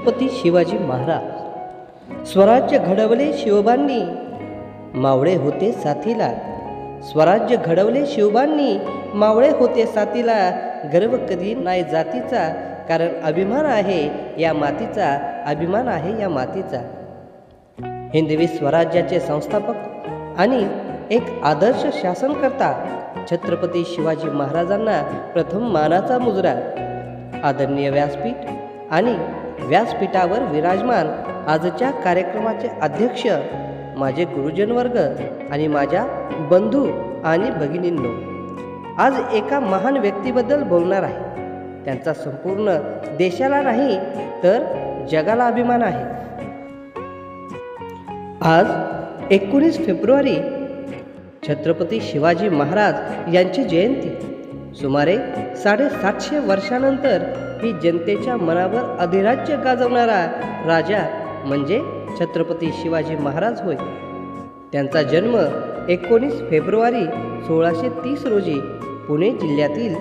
छत्रपती शिवाजी महाराज. स्वराज्य घडवले शिवबांनी मावळे होते साथीला. स्वराज्य घडवले शिवबांनी मावळे होते साथीला. गर्व कधी नाही जातीचा कारण अभिमान आहे या मातीचा अभिमान आहे या मातीचा. हिंदवी स्वराज्याचे संस्थापक आणि एक आदर्श शासनकर्ता छत्रपती शिवाजी महाराजांना प्रथम मानाचा मुजरा. आदरणीय व्यासपीठ आणि व्यासपीठावर विराजमान आजच्या कार्यक्रमाचे अध्यक्ष माझे गुरुजन वर्ग आणि माझ्या बंधू आणि भगिनींनो आज एका महान व्यक्तीबद्दल बोलणार आहे. त्यांचा संपूर्ण देशाला नाही तर जगाला अभिमान आहे. आज एकोणीस फेब्रुवारी छत्रपती शिवाजी महाराज यांची जयंती. सुमारे साडेसातशे वर्षानंतर ही जनतेच्या मनावर अधिराज्य गाजवणारा राजा म्हणजे छत्रपती शिवाजी महाराज होय. त्यांचा जन्म एकोणीस फेब्रुवारी सोळाशे तीस रोजी पुणे जिल्ह्यातील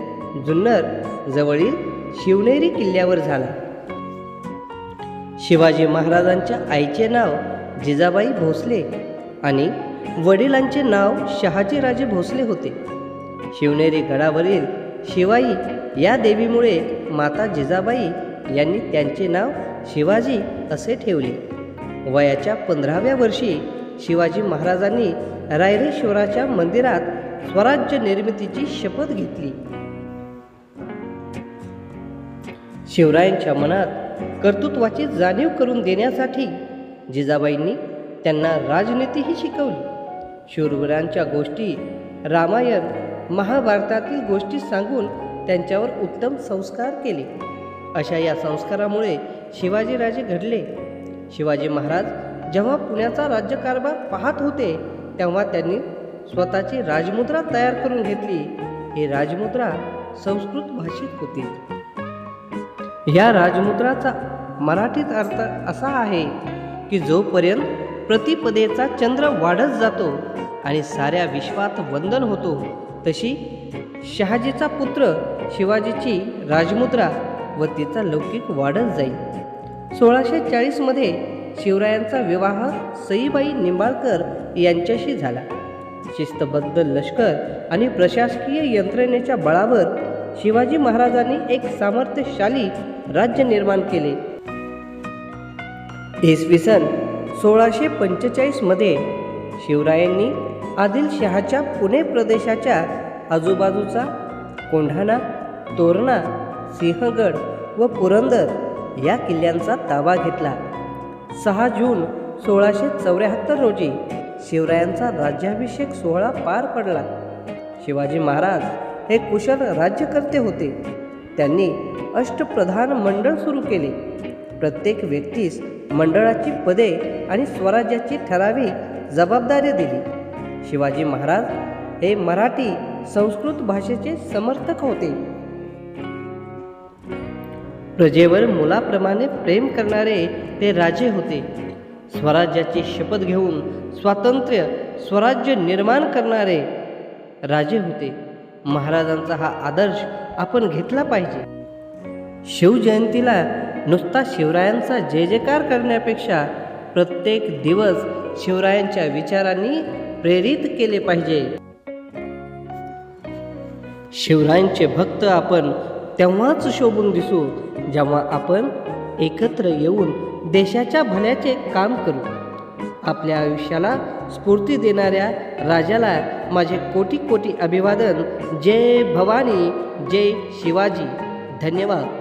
जुन्नर जवळील शिवनेरी किल्ल्यावर झाला. शिवाजी महाराजांच्या आईचे नाव जिजाबाई भोसले आणि वडिलांचे नाव शहाजीराजे भोसले होते. शिवनेरी गडावरील शिवाई या देवीमुळे माता जिजाबाई यांनी त्यांचे नाव शिवाजी असे ठेवले. वयाच्या पंधराव्या वर्षी शिवाजी महाराजांनी रायरेश्वराच्या मंदिरात स्वराज्य निर्मितीची शपथ घेतली. शिवरायांच्या मनात कर्तृत्वाची जाणीव करून देण्यासाठी जिजाबाईंनी त्यांना राजनीतीही शिकवली. शूरवीरांच्या गोष्टी रामायण महाभारतातील गोष्टी सांगून त्यांच्यावर उत्तम संस्कार केले. अशा या संस्कारामुळे शिवाजीराजे घडले. शिवाजी महाराज जेव्हा पुण्याचा राज्यकारभार पाहत होते तेव्हा त्यांनी स्वतःची राजमुद्रा तयार करून घेतली. ही राजमुद्रा संस्कृत भाषेत होती. या राजमुद्राचा मराठीत अर्थ असा आहे की जोपर्यंत प्रतिपदेचा चंद्र वाढत जातो आणि साऱ्या विश्वात वंदन होतो तशी शहाजीचा पुत्र शिवाजीची राजमुद्रा व तिचा लौकिक वाढत जाईल सोळाशे चाळीसमध्ये शिवरायांचा विवाह सईबाई निंबाळकर यांच्याशी झाला. शिस्तबद्ध लष्कर आणि प्रशासकीय यंत्रणेच्या बळावर शिवाजी महाराजांनी एक सामर्थ्यशाली राज्य निर्माण केले. इसवी सन सोळाशे पंचेचाळीसमध्ये शिवरायांनी आदिलशहाच्या पुणे प्रदेशाच्या आजूबाजूचा कोंढाणा तोरणा सिंहगड व पुरंदर या किल्ल्यांचा ताबा घेतला. सहा जून सोळाशे चौऱ्याहत्तर रोजी शिवरायांचा राज्याभिषेक सोहळा पार पडला. शिवाजी महाराज हे कुशल राज्यकर्ते होते. त्यांनी अष्टप्रधान मंडळ सुरू केले. प्रत्येक व्यक्तीस मंडळाची पदे आणि स्वराज्याची ठराविक जबाबदारी दिली. शिवाजी महाराज हे मराठी संस्कृत भाषेचे समर्थक होते. प्रजेवर मुलाप्रमाणे प्रेम करणारे ते राजे होते. स्वराज्याची शपथ घेऊन स्वातंत्र्य स्वराज्य निर्माण करणारे राजे होते. महाराजांचा हा आदर्श आपण घेतला पाहिजे. शिवजयंतीला नुसता शिवरायांचा जय जयकार करण्यापेक्षा प्रत्येक दिवस शिवरायांच्या विचारांनी प्रेरित केले पाहिजे. शिवरायांचे भक्त आपण तेव्हाच शोभून दिसू जेव्हा आपण एकत्र येऊन देशाच्या भल्याचे काम करू. आपल्या आयुष्याला स्फूर्ती देणाऱ्या राजाला माझे कोटी कोटी अभिवादन. जय भवानी जय शिवाजी. धन्यवाद.